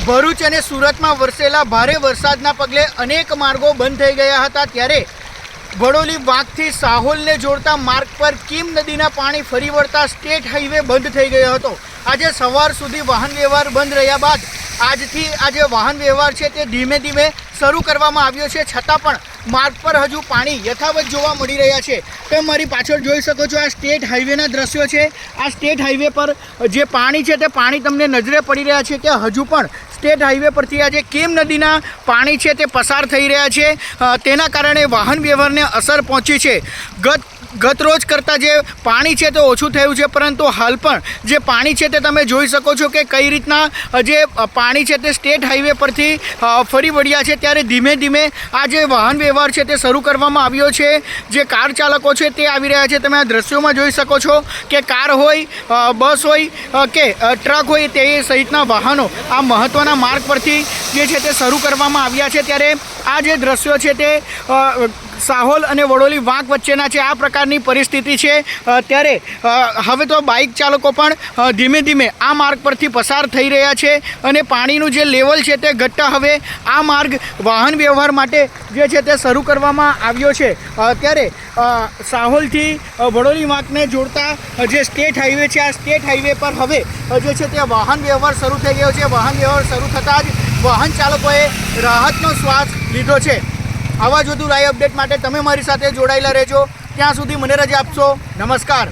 ભરૂચ અને સુરતમાં વરસેલા ભારે વરસાદના પગલે અનેક માર્ગો બંધ થઈ ગયા હતા ત્યારે વડોલી વાંકથી સાહોલને જોડતા માર્ગ પર કીમ નદીના પાણી ફરી વળતા સ્ટેટ હાઈવે બંધ થઈ ગયો હતો. આજે સવાર સુધી વાહન વ્યવહાર બંધ રહ્યા બાદ આજથી આ જે વાહન વ્યવહાર છે તે ધીમે ધીમે શરૂ કરવામાં આવ્યો છે. છતાં પણ માર્ગ પર હજુ પાણી યથાવત જોવા મળી રહ્યા છે. તમે મારી પાછળ જોઈ શકો છો આ સ્ટેટ હાઈવેના દ્રશ્યો છે. આ સ્ટેટ હાઈવે પર જે પાણી છે તે પાણી તમને નજરે પડી રહ્યા છે કે હજુ પણ સ્ટેટ હાઈવે પરથી આજે કેમ નદીના પાણી છે તે પસાર થઈ રહ્યા છે. તેના કારણે વાહન વ્યવહારને અસર પહોંચી છે. ગત ગત રોજ કરતાં જે પાણી છે તે ઓછું થયું છે, પરંતુ હાલ પણ જે પાણી છે તે તમે જોઈ શકો છો કે કઈ રીતના જે પાણી છે તે સ્ટેટ હાઈવે પરથી ફરી વળ્યા છે, ત્યારે ધીમે ધીમે આ જે વાહન વ્યવહાર છે તે શરૂ કરવામાં આવ્યો છે. જે કાર ચાલકો છે તે આવી રહ્યા છે. તમે આ દ્રશ્યોમાં જોઈ શકો છો કે કાર હોય બસ હોય કે ટ્રક હોય તે સહિતના વાહનો આ મહત્ત્વના માર્ગ પરથી જે છે તે શરૂ કરવામાં આવ્યા છે ત્યારે આ જે દ્રશ્યો છે તે સાહોલ અને વડોલી વાંક વચ્ચેના છે. આ પ્રકારની પરિસ્થિતિ છે. ત્યારે હવે તો બાઇક ચાલકો પણ ધીમે ધીમે આ માર્ગ પરથી પસાર થઈ રહ્યા છે અને પાણીનું જે લેવલ છે તે ઘટતા હવે આ માર્ગ વાહન વ્યવહાર માટે જે છે તે શરૂ કરવામાં આવ્યો છે. ત્યારે સાહોલથી વડોલી વાંકને જોડતા જે સ્ટેટ હાઈવે છે, આ સ્ટેટ હાઈવે પર હવે જે છે તે વાહન વ્યવહાર શરૂ થઈ ગયો છે. વાહન વ્યવહાર શરૂ થતાં જ વાહન ચાલકોએ રાહતનો શ્વાસ લીધો છે. આવા જ વધુ લાઈવ અપડેટ માટે તમે મારી સાથે જોડાયેલા રહેજો. ત્યાં સુધી મને રજા આપશો. નમસ્કાર.